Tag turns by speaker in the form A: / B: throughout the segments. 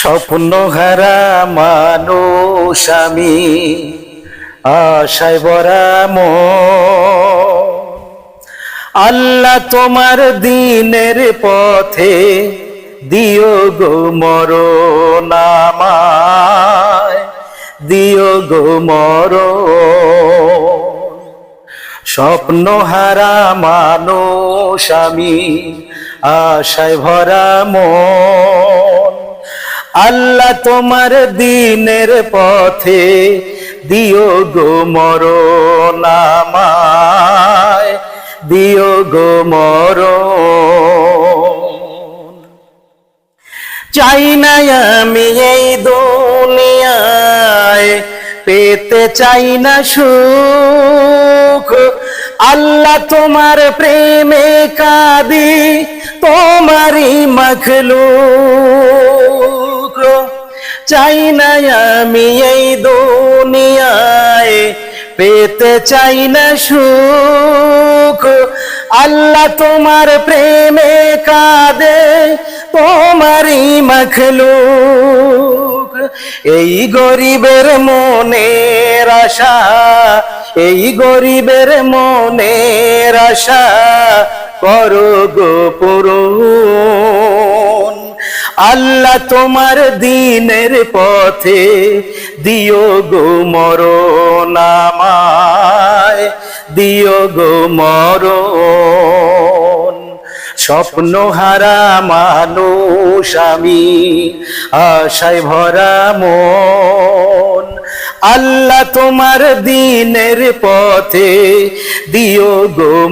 A: স্বপ্ন হারা মানুষ আমি, আশায় ভরা মন। আল্লাহ তোমার দিনের পথে দিও গো আমায়, দিও গো মরণ স্বপ্ন হারা মানুষ আমি, আশায় ভরা মন আল্লাহ তোমার দিনের পথে দিও গো আমায় দিও গো মরণ। চাই না আমি এই দুনিয়ায়, পেতে চাই না সুখ। আল্লাহ তোমার প্রেমে কাদি, তোমারই মখলুক। চাই না আমি এই দুনিয়ায় পেতে চাই না সুখ। আল্লাহ তোমার প্রেমে কাঁদে, তোমারই মখলুক। এই গরিবের মনের আশা, এই গরিবের মনের আশা করো গো পূরণ আল্লাহ তোমার দিনের পথে দিও গো মরণ আমায় দিও গো মরণ। স্বপ্ন হারা মানুষ আমি, আশায় ভরা মন। আল্লাহ তোমার দিনের পথে দিও গো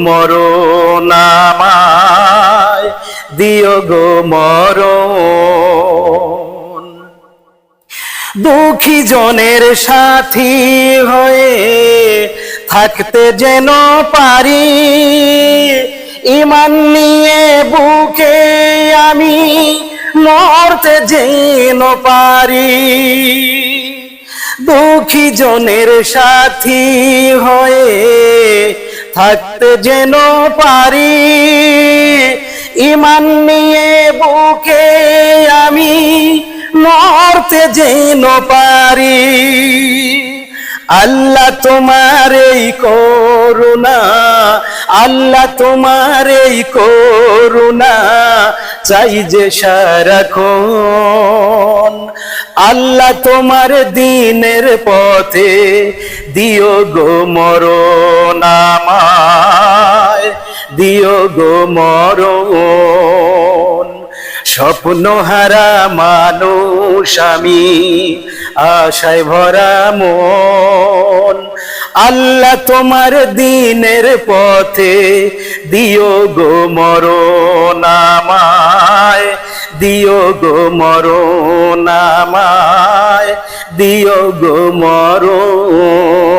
A: আমায় দিও গো মরণ। দুঃখী জনের সাথী হয়ে থাকতে যেন পারি, ইমান নিয়ে বুকে আমি মরতে যেন পারি। দুঃখী জনের সাথী হয়ে থাকতে যেন পারি ইমান নিয়ে বুকে আমি মরতে যেন পারি। আল্লাহ তোমার এই করুণা, আল্লাহ তোমার এই করুণা, চাই যে সারাক্ষণ। আল্লাহ তোমার দিনের পথে দিও গো মরণ দিও গো মরণ। স্বপ্ন হারা মানুষ আমি, আশায় ভরা মন। আল্লাহ তোমার দিনের পথে দিও গো মরণ আমায়, দিও গো মরণ আমায়, দিও গো মরণ।